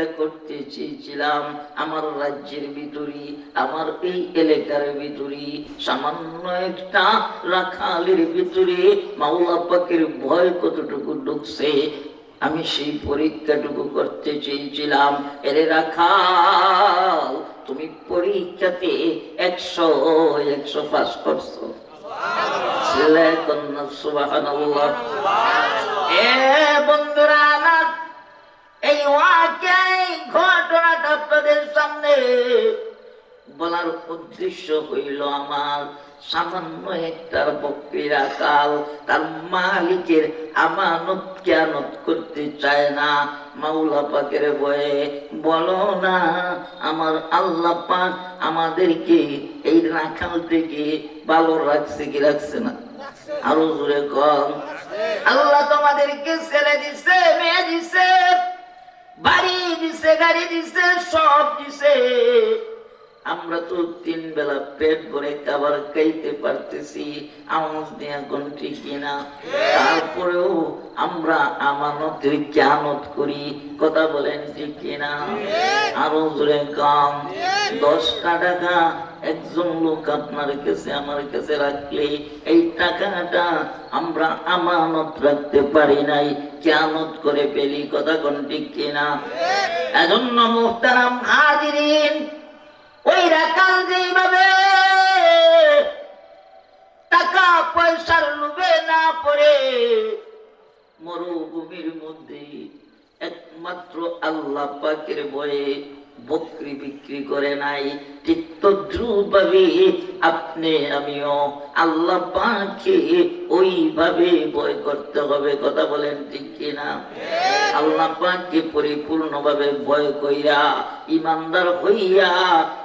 পরীক্ষা করতে চেয়েছিলাম আমার রাজ্যের ভিতরে আমার এই এলাকার ভিতরে সামান্য একটা রাখালের ভিতরে মাওলা পাকের ভয় কতটুকু ঢুকছে আমি সেই পরীক্ষাটুকু করতে চেয়েছিলাম। এরে রাখাল তুমি পরীক্ষাতে একশো একশো পাস করছ। ছেলে কন্যা সুবহানাল্লাহ। এ এই ওয়াকাই ঘটনাটা আপনাদের সামনে বলার উদ্দেশ্য হইল আমার সামান্য একটা বকরিরা কাল তার মালিকের আমানত জ্ঞানত করতে চায় না মাওলা পাকের বয়ে বলো না, আমার আল্লাহ পাক আমাদেরকে এই রাখাল থেকে ভালো রাখছে কি রাখছে না? আরও জোরে কম আল্লাহ তোমাদেরকে ছেলে দিছে মেয়ে দিছে। বাড়ি দিছে, গাড়ি দিছে, সব দিছে। আমরা তো তিন বেলা পেট ভরে খাবার খাইতে পারতেছি, আওয়াজ দিয়ে এখন ঠিক কিনা? তারপরেও আমরা আমানতের জ্ঞানত করি, কথা বলেন ঠিক কিনা? আরও জোরে কম দশটা টাকা একজন লোক আপনার কাছে, আমার কাছে রাখলে এই টাকাটা আমরা আমানত রাখতে পারি নাই। কেয়ামত করে পেলি কথা কোন ঠিক কিনা? এজন্য মুহতারাম হাজিরিন, ওই রাখাল যেভাবে টাকা পয়সার লোভে না পড়ে, মরুভূমির মধ্যে একমাত্র আল্লাহ পাকের বয়ে বকরি বিক্রি করে নাই। ঠিক তদ্রুপভাবে আপনি আমিও আল্লাহ পাকে ওইভাবে বয় করতে হবে। কথা বলেন ঠিক কিনা? আল্লাহ পরিপূর্ণভাবে ভয় কইরা ইমানদার হইয়া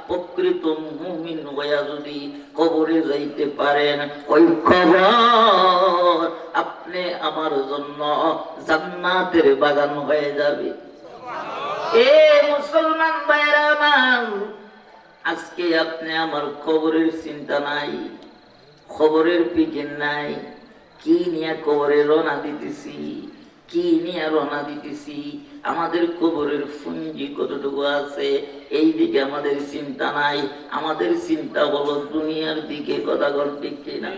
প্রকৃত মুমিন হইয়া যদি কবরে যাইতে পারেন ওই কবর আপনি আমার জন্য জান্নাতের বাগান হয়ে যাবে। এ মুসলমান ভাইরা আমার আজকে আপনি আমার খবরের চিন্তা নাই খবরের পিকেন নাই কি নিয়ে কবরে রওনা দিতেছি কি নিয়ে রওনা দিতেছি আমাদের কবরের ফুঞ্জি কতটুকু আছে এই দিকে আমাদের চিন্তা নাই আমাদের চিন্তা হলো দুনিয়ার দিকে কথা ঠিক। কিনা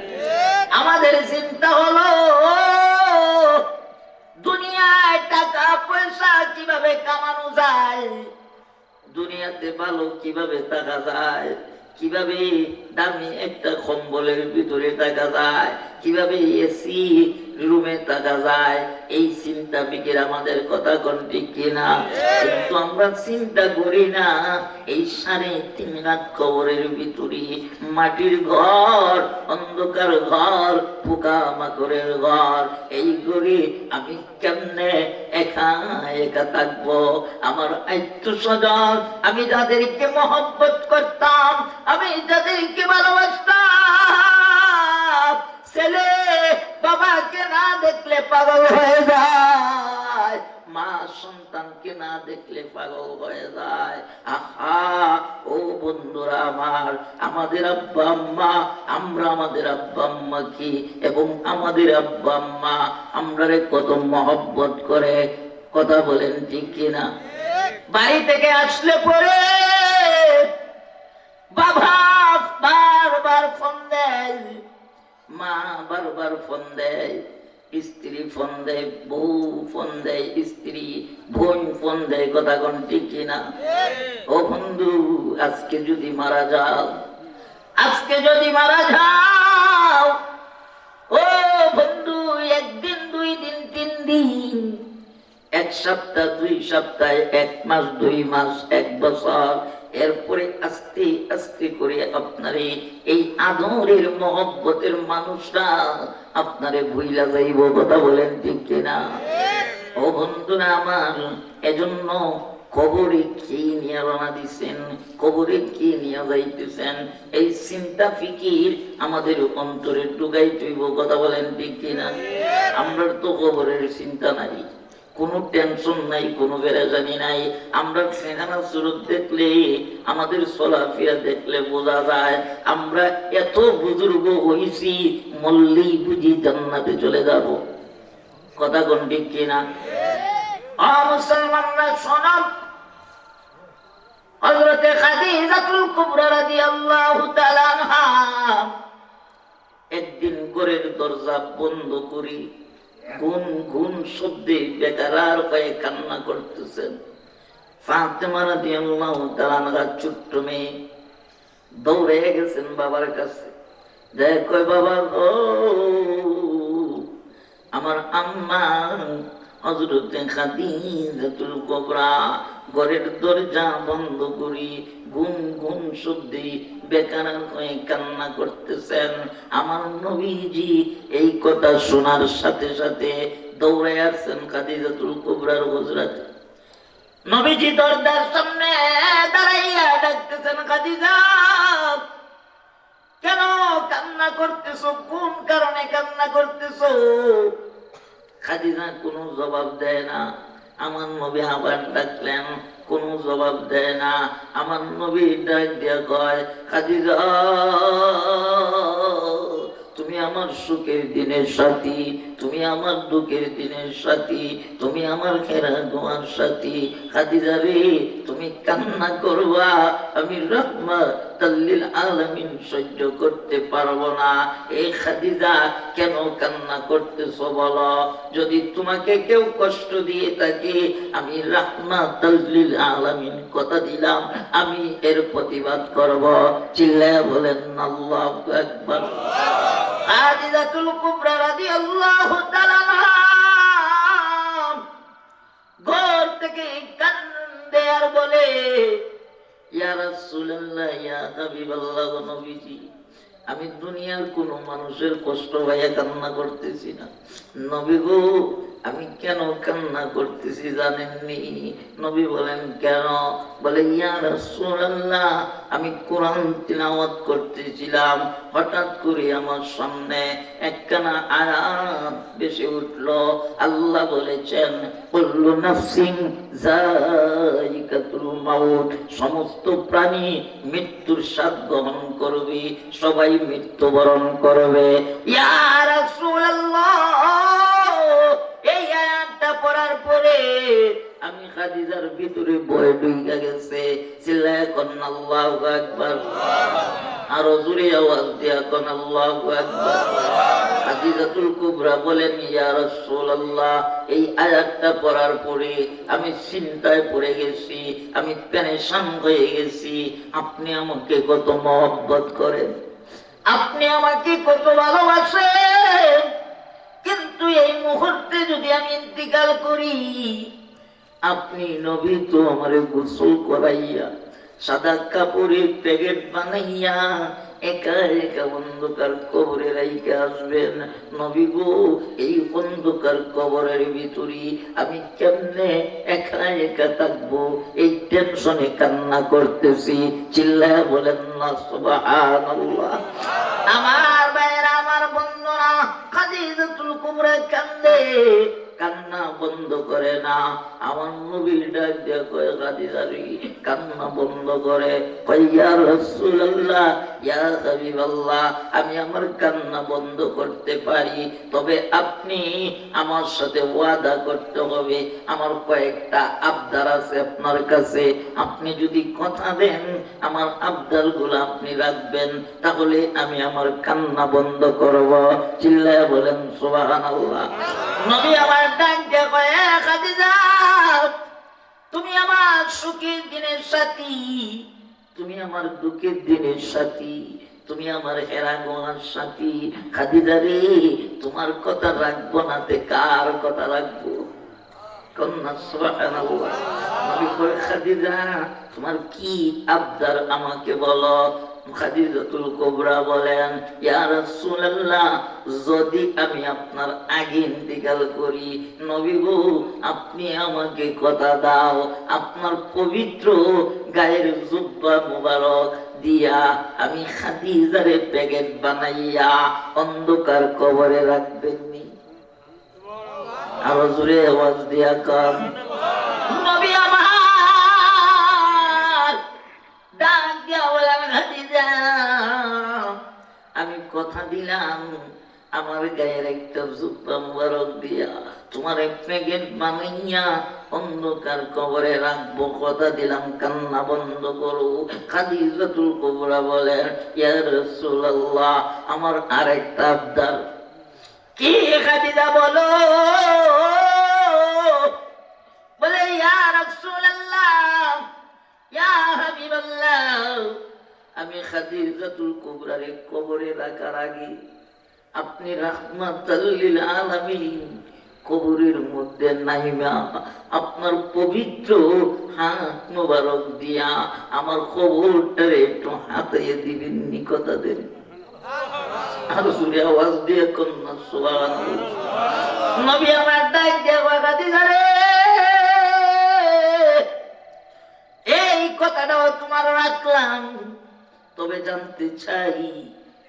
আমাদের চিন্তা হলো দুনিয়ায় টাকা, পয়সা কীভাবে কামানো যায়? দুনিয়াতে ভালো কীভাবে টাকা যায়? কীভাবে দামি একটা কম্বলের ভিতরে টাকা যায়? কীভাবে এসি রুমে থাকা যায়, এই চিন্তা বিকের আমাদের কথা কোন ঠিক কিনা? কিন্তু আমরা চিন্তা করি না, এই সাড়ে তিন লাখ কবরের ভিতরে মাটির ঘর, অন্ধকার ঘর, পোকা মাকড়ের ঘর। এই ঘরে আমি কেমনে একা একা থাকব? আমার আত্মীয় স্বজন, আমি যাদেরকে মহব্বত করতাম, আমি যাদেরকে ভালোবাসতাম। ছেলে বাবাকে না দেখলে পাগল হয়ে যায়। মা সন্তানকে না দেখলে পাগল হয়ে যায়। আহা, ও বন্ধুরা আমার, আমাদের আব্বা আম্মা, আমরা আমাদের আব্বা আম্মাকে এবং আমাদের আব্বা আম্মা আমরা কত মহব্বত করে। কথা বলেন ঠিক কিনা? বাড়ি থেকে আসলে পরে বাবা মা বারবার ফোন দেয়, স্ত্রী ফোন দেয়, বউ ফোন দেয়, স্ত্রী বোন ফোন দেয়, কথা কোন ঠিক কিনা? ও বন্ধু, আজকে যদি মারা যাও, আজকে যদি মারা যাও, ও বন্ধু, একদিন, দুই দিন, তিন দিন, এক সপ্তাহ, দুই সপ্তাহ, এক মাস, দুই মাস, এক বছর এরপরে আস্তে আস্তে করে আপনারে এই আদরের মহব্বতের মানুষরা আপনারে ভুইলা যাইব কথা বলেন ঠিক কিনা? ও বন্ধুরা আমার, এজন্য কবরে কি নিয়ে রওনা দিছেন? কবরে কি নিয়ে যাইতেছেন? এই চিন্তা ফিকির আমাদের অন্তরে ঢুকাই তুইব কথা বলেন ঠিক কিনা? আমরা তো কবরের চিন্তা নাই। কোনো টেনশন নাই, কোনো বেড়াজানি নাই। আমরা সেখানা সুরত দেখলে আমাদের চলাফেরা দেখলে বোঝা যায়, আমরা এত বুজুর্গ হইছি, মল্লেই বুঝি জান্নাতে চলে যাব। কথা কোন ঠিক কিনা? মুসলমানরা তাআলা একদিন ঘরের দরজা বন্ধ করি। গুন ঘুম শব্দে বেকারার পায়ে কান্না করতেছেন দৌড়ে গেছেন বাবার কাছে। দেখ বাবা গো, আমার আম্মা হজরতে খাদিজাতুল কুবরা ঘরের দরজা বন্ধ করি গুন গুন শব্দে বেকার হয়ে কান্না করতেছেন। আমার নবীজি এই কথা শোনার সাথে সাথে দৌড়ে আসছেন খাদিজাতুল কুবরার হুজরাতে নবীজি দরজার সামনে দাঁড়াইয়া ডাকতেছেন, খাদিজা, কেন কান্না করতেছো? কোন কারণে কান্না করতেছো? খাদিজা কোনো জবাব দেয় না। আমার নবী আবার ডাকলেন, কোনো জবাব দেয় না। আমার নবী ডাক দিয়ে কয়, খাদিজা! তুমি আমার সুখের দিনের সাথী, তুমি আমার দুঃখের দিনের সাথী, তুমি আমার খেরা গোয়ার সাথী। খাদিজা রে, তুমি কান্না করবা, আমি রহমা তাল্লিল আলামিন সহ্য করতে পারব না। এই খাদিজা, কেন কান্না করতেছ বলো? যদি তোমাকে কেউ কষ্ট দিয়ে থাকে, আমি রাহমা তাল্লিল আলামিন কথা দিলাম, আমি এর প্রতিবাদ করব। চিল্লায় বলেন, আল্লাহু আকবার। খাদিজাতুল কুবরা রাদিয়াল্লাহু তাআলা ঘর থেকে কান্দে আর বলে, ইয়া রাসূলুল্লাহ, ইয়া হাবিবাল্লাহ নবীজি, আমি দুনিয়ার কোন মানুষের কষ্ট ভাইয়া কান্না করতেছি না। নবী গো আমি কেন কান্না করতেছি জানেননি? নবী বলেন, কেন? বলে, ইয়া রাসূলুল্লাহ, আমি কোরআন তিলাওয়াত করতেছিলাম, হঠাৎ করে আমার সামনে একখানা আয়াত বেশি উঠল। আল্লাহ বলেছেন, কুল্লু নাফসিন যায়িকাতুল সমস্ত প্রাণী মৃত্যুর স্বাদ গ্রহণ করবে, সবাই মৃত্যুবরণ করবে। ইয়া রাসূলুল্লাহ! পড়ার পরে আমি খাদিজার ভিতরে বয়ে ঢুকে গেছে, চিল্লায় কন্যা আল্লাহু আরও জোরে আওয়াজ দিয়া কোন আল্লাহু হাদিজাতুল কুবরা ইয়া রাসূলুল্লাহ, এই আয়াতটা পড়ার পরে আমি চিন্তায় পড়ে গেছি, আমি পেরেশান হয়ে গেছি। আপনি আমাকে কত মহব্বত করেন, আপনি আমাকে কত ভালোবাসেন। কিন্তু এই মুহূর্তে যদি আমি ইন্তিকাল করি, আপনি নবী তো আমারে গোসল করাইয়া, সাদা কাপড়ের প্যাকেট বানাইয়া, একা একা অন্ধকার কবরে রাইকে আসবেন। নবী গো, এই অন্ধকার কবরের ভিতরে আমি কেমনে একা একা থাকব? এই টেনশনে কান্না করতেছি। চিল্লায় বলেন না, সুবহানাল্লাহ। আমার ভাইয়েরা, আমার বন্ধুরা খাদিজাতুল কুবরা কান্দে। কান্না বন্ধ করে না। আমার নবীর ডাক দিয়ে কয় খাদিজারি কান্না বন্ধ করে। কয় রাসূলুল্লাহ, ইয়া হাবিবাল্লাহ, আমি আমার কান্না বন্ধ করতে পারি, তবে আপনি আমার সাথে ওয়াদা করতে হবে। আমার কয়েকটা আবদার আছে আপনার কাছে। আপনি যদি কথা দেন, আমার আবদার আপনি রাখবেন, তাহলে আমি আমার কান্না বন্ধ করব। চিল্লায় বলেন, সুবহানাল্লাহ। নবী আমার ডাক কয় খাদিজা তুমি আমার সুখের দিনের সাথী, তুমি আমার দুঃখের দিনের সাথী, তুমি আমার সাথী। খাদিজা রে, তোমার কথা রাখব না তে, কার কথা রাখব? খাদিজা, তোমার কি আবদার আমাকে বলো? খাদিজাতুল কুবরা বলেন, ইয়া রাসূলুল্লাহ, যদি আমি আপনার আগে ইন্তিকাল করি, নবী গো, আপনি আমাকে কথা দাও, আপনার পবিত্র গায়ের জুব্বা মুবারক দিয়া আমি খাদিজারে প্যাকেট বানাইয়া অন্ধকার কবরে রাখবেননি আরও জোরে আওয়াজ দিয়া কম নবী আমার, ডাক দিয়া বলেন, খাদিজা আমি কথা দিলাম, আমার গায়ের একটা জুব্বা মুবারক দিয়া, তোমার প্রেগেন্ট বানাইয়া অন্ধকার কবরে রাখব, কথা দিলাম, কান্না বন্ধ করো। খাদিজাতুল কুবরা বলেন ইয়া রাসূলুল্লাহ, আমার আরেকটা আবদার। কি খাদিজা বলো? বলে, ইয়া রাসূলুল্লাহ কুবরারে মধ্যে নাইমা, আপনার পবিত্র হাত মোবারক দিয়া আমার কবরটারে একটু হাতে দিবেন নিকতা দেন আর সুরে আওয়াজ দিয়ে কন্যা সুবান আমার ডাক দিয়ে খাদিজা রে, এই কথাটাও তোমার রাখলাম। তবে জানতে চাই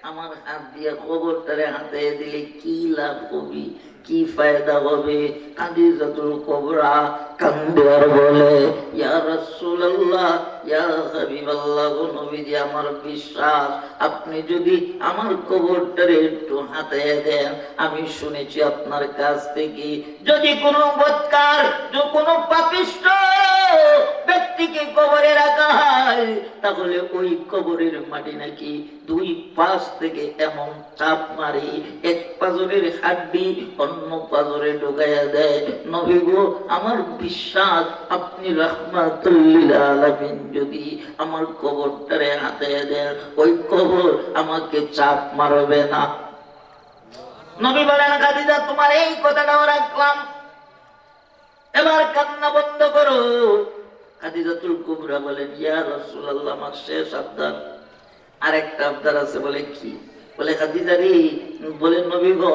আমার হাত দিয়ে খবরটারে হাতে দিলে কি লাভ হবে? কি ফায়দা হবে? বলে, ইয়া রাসূলুল্লাহ, ইয়া হাবিবাল্লাহ, নবীজি আমার বিশ্বাস, আপনি যদি আমার কবরটারে একটু হাতে দেন, আমি শুনেছি আপনার কাছ থেকে, যদি কোনো বৎকার কোনো পাপিষ্ট ব্যক্তিকে কবরে রাখা হয়, তাহলে ওই কবরের মাটি নাকি দুই পাশ থেকে এমন চাপ মারি, এক পাজরের হাড্ডি, অন্য পাজরে ঢুকাইয়া দেয়। নবী গো, আমার বিশ্বাস, আপনি রহমাতুল্লিল যদি আমার কবরটারে হাতে দেন, ওই কবর আমাকে চাপ মারবে না। নবী বলেন তোমার এই কথাটাও রাখলাম। এবার কান্না বন্ধ করো। খাদিজাতুল কুবরা বলেন, ইয়া রাসূলুল্লাহ, আমার শেষ আবদার। আরেকটা আবদার আছে, বলে কি? বলে, খাদিজা রে, বলে, নবী গো,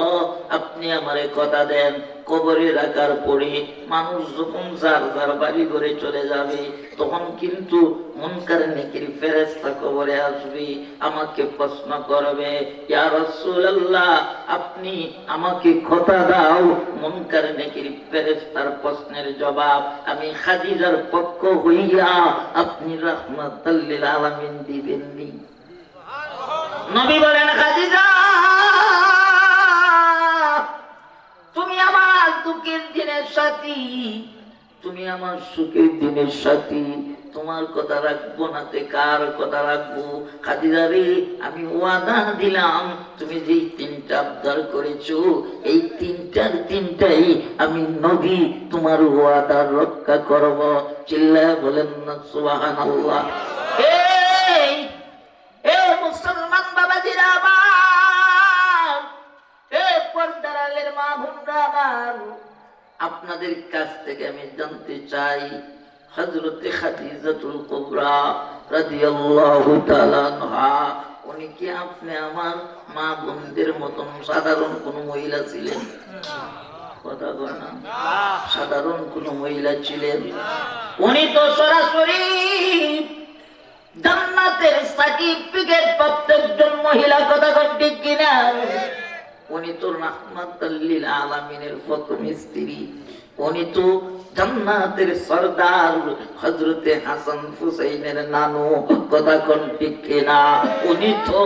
আপনি আমারে কথা দেন, কবরে রাখার পরে মানুষ যখন যার যার বাড়ি ঘরে চলে যাবে, তখন কিন্তু মনকার নেকির ফেরেস্তা কবরে আসবে, আমাকে প্রশ্ন করবে আপনি আমাকে কথা দাও। মনকার নেকির ফেরেস্তার প্রশ্নের জবাব, আমি খাদিজার পক্ষ হইয়া আপনি রাহমাতাল লিল আলামিন দিবেননি। নবী বলেন তুমি আমার দুঃখের দিনের সাথী, তুমি আমার সুখের দিনের সাথী, তোমার কথা রাখব না তে, কার কথা রাখব? খাদিজা রে, আমি ওয়াদা দিলাম, তুমি যেই তিনটা আবদার করেছ, এই তিনটার তিনটাই আমি নবী তোমার ওয়াদা রক্ষা করব। চিল্লায় বলেন না সুবাহান আল্লাহ জানতে চাই, হযরতে খাদিজাতুল কুবরা রাদিয়াল্লাহু তাআলা উনি কি আপনি আমার মা বোনদের মতন সাধারণ কোন মহিলা ছিলেন? কথা কয় না। সাধারণ কোন মহিলা ছিলেন? উনি তো সরাসরি জান্নাতের সার্টিফিকেট প্রাপ্ত একজন মহিলা কথা ঠিক কিনা উনি তো রাহমাতাল্লিল আলামিনের প্রথম স্ত্রী। উনি তো জান্নাতের সর্দার হযরতে হাসান হুসাইনের নানু কথা কোন ঠিক কিনা? উনি তো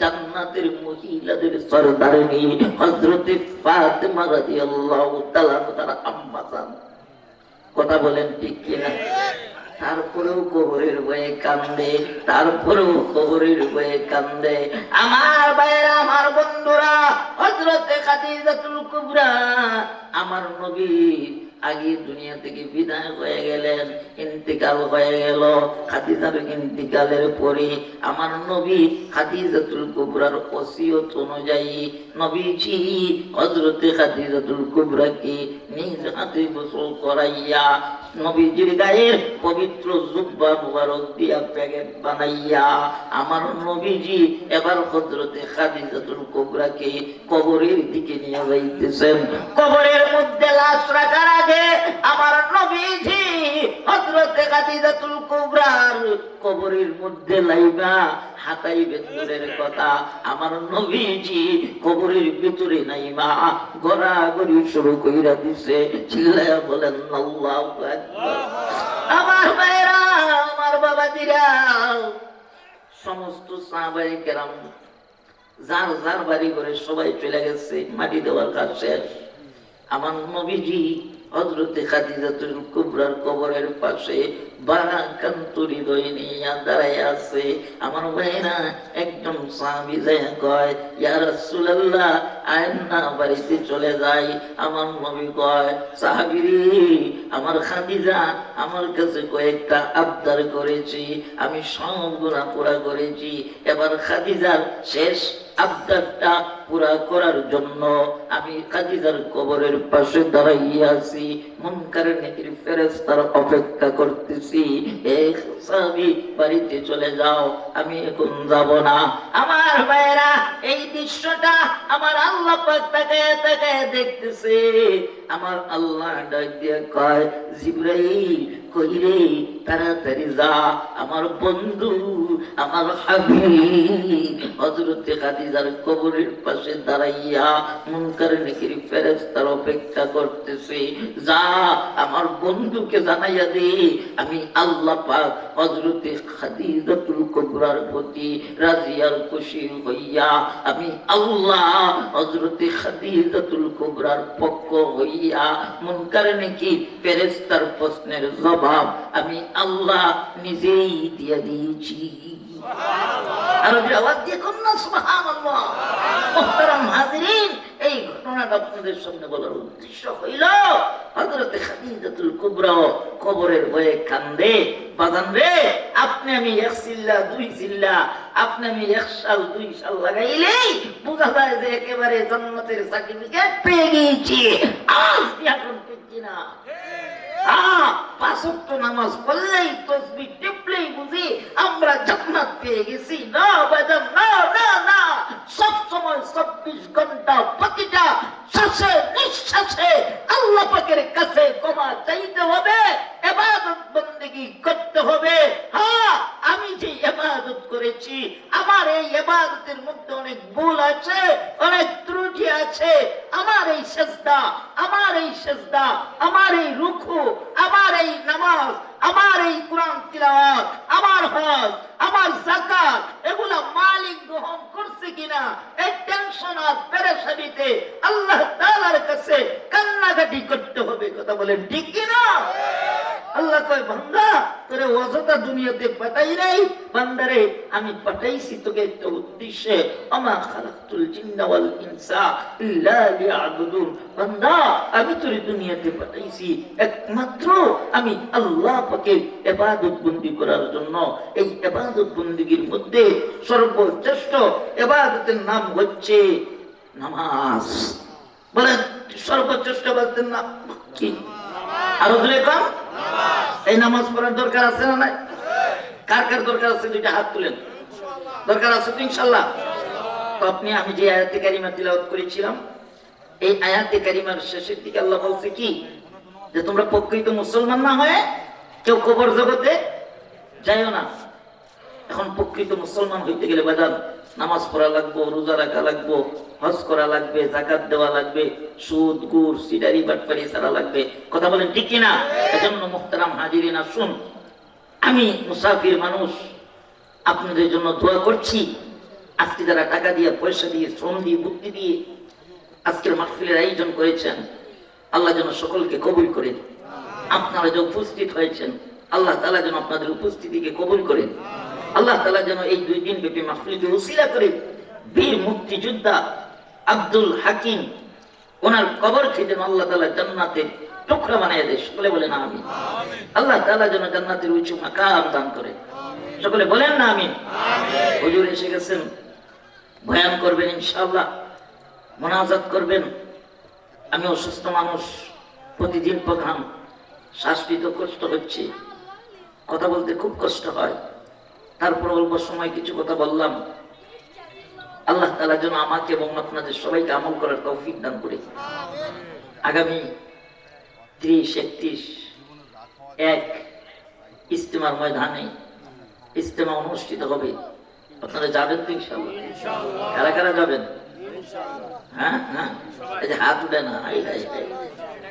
জান্নাতের মহিলাদের সর্দারিনী, হযরতে ফাতেমা রাদিয়াল্লাহু তাআলা তার আম্মা কথা বলেন ঠিক কিনা? তারপরেও কবরের বয়ে কান্দে, তারপরেও কবরের বয়ে কান্দে। আমার ভাইয়েরা, আমার বন্ধুরা হজরতে খাদিজাতুল কুবরা, আমার নবী আগে দুনিয়া থেকে বিদায় হয়ে গেলেন, ইন্তিকাল হয়ে গেল। খাদিজার ইন্তিকালের পরে আমার নবী খাদিজাতুল কুবরার ওসিয়ত অনুযায়ী নবীজি হজরতে খাদিজাতুল কুবরাকে নিজ হাতে গোসল করাইয়া নবীজির গায়ের পবিত্র জুব্বা মুবারক দিয়া প্যাকেট বানাইয়া আমার নবীজি এবার হজরতে খাদিজাতুল কুবরাকে কবরের দিকে নিয়ে যাইতেছেন। কবরের মধ্যে লাশ রাখার আগে আমার নবীজি হজরতে খাদিজাতুল কুবরার কবরের মধ্যে লাইবা হাতাই বেন্দুরের কথা। আমার নবীজি কবরের ভিতরে নাইবা গড়াগড়ি শুরু কইরা দিছে চিল্লায়া বলেন, আল্লাহু আকবার। আমার ভাইরা, আমার বাবাজিরা, সমস্ত সাহাবাই কেরাম, যার যার বাড়ি করে সবাই চলে গেছে, মাটি দেওয়ার কাজ শেষ। আমার নবীজি হজরতে খাদিজাতুল কুবরার কবরের পাশে আমার খাদিজা আমার কাছে কয়েকটা আবদার করেছি, আমি সব গুণা পুরা করেছি। এবার খাদিজার শেষ আবদারটা পুরা করার জন্য আমি খাদিজার কবরের পাশে দাঁড়াইয়া আছি। মুনকারের নেকির ফেরেশতার অপেক্ষা করতেছি। এই সাহাবী বাড়িতে চলে যাও, আমি এখন যাব না। আমার ভাইরা এই দৃশ্যটা আমার আল্লাহ তাকে তাকায় দেখতেছে। আমার আল্লাহ ডাক দিয়ে কয়, জিব্রাইল, কই রে? তাড়াতাড়ি যা। আমার বন্ধু, আমার হাবিব। হযরতে খাদিজার কবরের পাশে দাঁড়াইয়া মুনকার নেকির ফেরেশতার অপেক্ষা করতেছে। যা, আমার বন্ধুকে জানাইয়া দে। আমি আল্লাহ পাক হযরতে খাদিজাতুল কুবরার প্রতি রাজি খুশি হইয়া, আমি আল্লাহ হযরতে খাদিজাতুল কুবরার পক্ষ হইয়া মুনকার নেকি জবাব আমি আল্লাহ নিজেই দিয়ে দিয়েছি। দিয়ে কন্যা এই ঘটনাটা আপনাদের সামনে বলার উদ্দেশ্য হইল খাদিজাতুল কুবরা কবরের ভয়ে কান্দে আপনি আমি এক দুই আপনি আমি এক সাল দুই সাল লাগাইলেই বোঝা যায় যে একেবারে জান্নাতের সার্টিফিকেট পেয়ে গিয়েছি। আজ এখন কিনা আহ, পাঁচ নামাজ পড়লেই তসবি টিপলেই বুঝি আমরা গেছি না বাজান না না না সব সময় চব্বিশ ঘণ্টা প্রতিটা শ্বাসে নিঃশ্বাসে আল্লাহ পাকের কাছে ক্ষমা চাইতে হবে, এবাদত বন্দেগী করতে হবে। হ্যাঁ আমি যে এবাদত করেছি, আমার এই এবাদতের মধ্যে অনেক ভুল আছে, অনেক ত্রুটি আছে। আমার এই সেজদা, আমার এই সেজদা, আমার এই রুখু আমার এই নামাজ, আমার এই কোরআন তিলাওয়াত, আমার হজ আমার জাকাত এগুলা মালিক গ্রহণ করছে কিনা, এই টেনশন আর পেরেশানিতে আল্লাহ তাআলার কাছে কান্নাকাটি করতে হবে, কথা বলেন ঠিক কিনা? আল্লাহ কয়, বান্দা, তোরে অযথা দুনিয়াতে পাঠাই নাই। বান্দারে, আমি পাঠাইছি তোকে একটা উদ্দেশ্যে। আমা খালাকতুল জিন্না ওয়াল ইনসা ইল্লা লিয়াবুদুন। বান্দা, আমি তোরে দুনিয়াতে পাঠাইছি। একমাত্র আমি আল্লাহ পাকে ইবাদত বন্দি করার জন্য। এই ইবাদত বন্দিগির মধ্যে সর্বশ্রেষ্ঠ ইবাদতের নাম হচ্ছে নামাজ। বলেন, সর্বশ্রেষ্ঠ ইবাদতের নাম কি? আরও জোরে কম এই নামাজ পড়ার দরকার আছে না নাই? কার কার দরকার আছে? দুইটা হাত তুলেন। দরকার আছে তো ইনশাল্লাহ। তো আপনি, আমি যে আয়াতে কারিমা তিলাওয়াত করেছিলাম, এই আয়াতে কারিমার শেষের দিকে আল্লাহ বলছে কি? যে তোমরা প্রকৃত মুসলমান না হয়ে কেউ কবর জগতে যাইও না। এখন প্রকৃত মুসলমান হইতে গেলে বাজার নামাজ পড়া লাগবো, রোজা রাখা লাগবো, হজ করা লাগবে জাকাত দেওয়া লাগবে, সুদ, গুড়, সিডারি বাটপারি ছাড়া লাগবে। কথা বলেন ঠিক কিনা? এজন্য মুহতারাম হাজিরিন আসুন আমি মুসাফির মানুষ, আপনাদের জন্য দোয়া করছি। আজকে যারা টাকা দিয়ে, পয়সা দিয়ে, শ্রম দিয়ে, বুদ্ধি দিয়ে আজকের মাহফিলের আয়োজন করেছেন, আল্লাহ যেন সকলকে কবুল করেন। আপনারা যে উপস্থিত হয়েছেন, আল্লাহ তালা যেন আপনাদের উপস্থিতিকে কবুল করেন। আল্লাহ তালা যেন এই দুই দিন ব্যাপী মাহফিলকে উসিলা করে বীর মুক্তিযোদ্ধা আব্দুল হাকিম ওনার কবরকে যেন আল্লাহ তালা জান্নাতের টুকরা বানিয়ে দেয়। সকলে বলেন আমি আল্লাহ তালা যেন জান্নাতের উঁচু মাকাম দান করে। সকলে বলেন না আমি হুজুর এসে গেছেন। বয়ান করবেন ইনশাআল্লাহ। মোনাজাত করবেন। আমি অসুস্থ মানুষ। প্রতিদিন প্রধান। শ্বাস কষ্ট হচ্ছে। কথা বলতে খুব কষ্ট হয়। তারপর অল্প সময় কিছু কথা বললাম। আল্লাহ তালা যেন আমাকে এবং আপনাদের সবাইকে আমল করার তৌফিক দান করে। আগামী ত্রিশ একত্রিশ এক ইস্তেমার ময়দানে ইস্তেমা অনুষ্ঠিত হবে। আপনারা যাবেন তো কারা কারা যাবেন? হ্যাঁ হ্যাঁ। হাত উঠে না হাই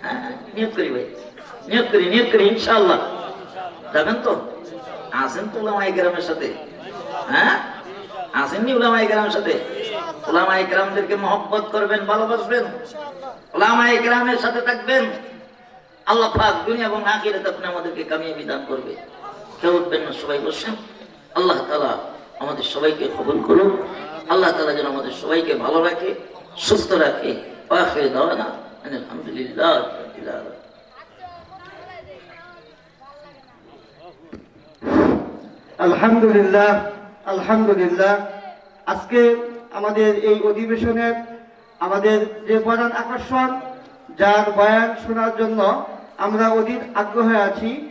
হ্যাঁ নিয়োগ করি ভাই। নিয়োগ করি নিয়োগ করি ইনশাআল্লাহ। যাবেন তো? আসেন তো ওলামাই গ্রামের সাথে? হ্যাঁ? আসেননি ওলামাই গ্রামের সাথে? ওলামা গ্রামদেরকে মহব্বত করবেন, ভালোবাসবেন। ওলামা গ্রামের সাথে থাকবেন। আল্লাহ পাক দুনিয়া এবং আখিরাতে আপনি আমাদেরকে কামিয়াবি দান করবে। কেউ উঠবেন না, সবাই বসেন। আল্লাহ তাআলা আমাদের সবাইকে কবুল করুন আল্লাহ তাআলা যেন আমাদের সবাইকে ভালো রাখে, সুস্থ রাখে। আলহামদুলিল্লাহ রাব্বিল আলামিন আলহামদুলিল্লাহ আলহামদুলিল্লাহ। আজকে আমাদের এই অধিবেশনের আমাদের যে প্রধান আকর্ষণ, যার বয়ান শোনার জন্য আমরা অধিক আগ্রহে আছি